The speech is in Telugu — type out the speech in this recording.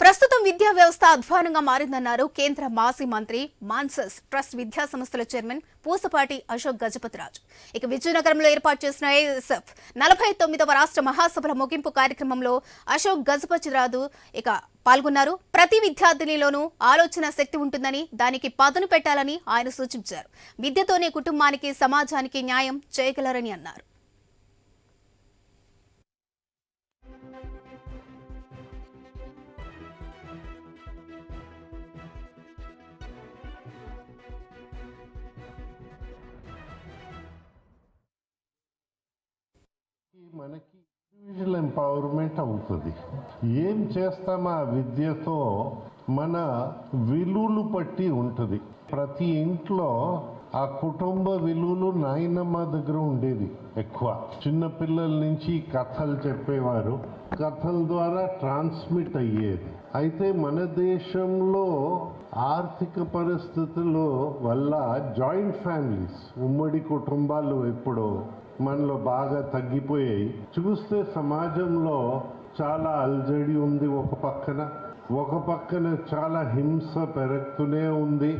ప్రస్తుతం విద్యా వ్యవస్థ అధ్వానంగా మారిందన్నారు కేంద్ర మాజీ మంత్రి మాన్సస్ ట్రస్ట్ విద్యా సంస్థల చైర్మన్ పూసపాటి అశోక్ గజపతిరాజు. ఇక విజయనగరంలో ఏర్పాటు చేసిన ఏఎస్ఎఫ్ నలభై తొమ్మిదవ రాష్ట్ర మహాసభల ముగింపు కార్యక్రమంలో అశోక్ గజపతిరాజు ఇక పాల్గొన్నారు. ప్రతి విద్యార్థినిలోనూ ఆలోచన శక్తి ఉంటుందని దానికి పదును పెట్టాలని ఆయన సూచించారు. విద్యతోనే కుటుంబానికి సమాజానికి న్యాయం చేయగలరని అన్నారు. మనకి ఇండివిజువల్ ఎంపవర్మెంట్ అవుతుంది. ఏం చేస్తామా ఆ విద్యతో మన విలువలు పట్టి ఉంటుంది. ప్రతి ఇంట్లో ఆ కుటుంబ విలువలు నాయనమ్మ దగ్గర ఉండేది ఎక్కువ. చిన్నపిల్లల నుంచి కథలు చెప్పేవారు. కథల ద్వారా ట్రాన్స్మిట్ అయ్యేది. అయితే మన దేశంలో ఆర్థిక పరిస్థితుల వల్ల జాయింట్ ఫ్యామిలీస్ ఉమ్మడి కుటుంబాలు ఎప్పుడో మనలో బాగా తగ్గిపోయాయి. చూస్తే సమాజంలో చాలా అల్జడి ఉంది ఒక పక్కన. ఒక పక్కన చాలా హింస పెరుగుతూనే ఉంది.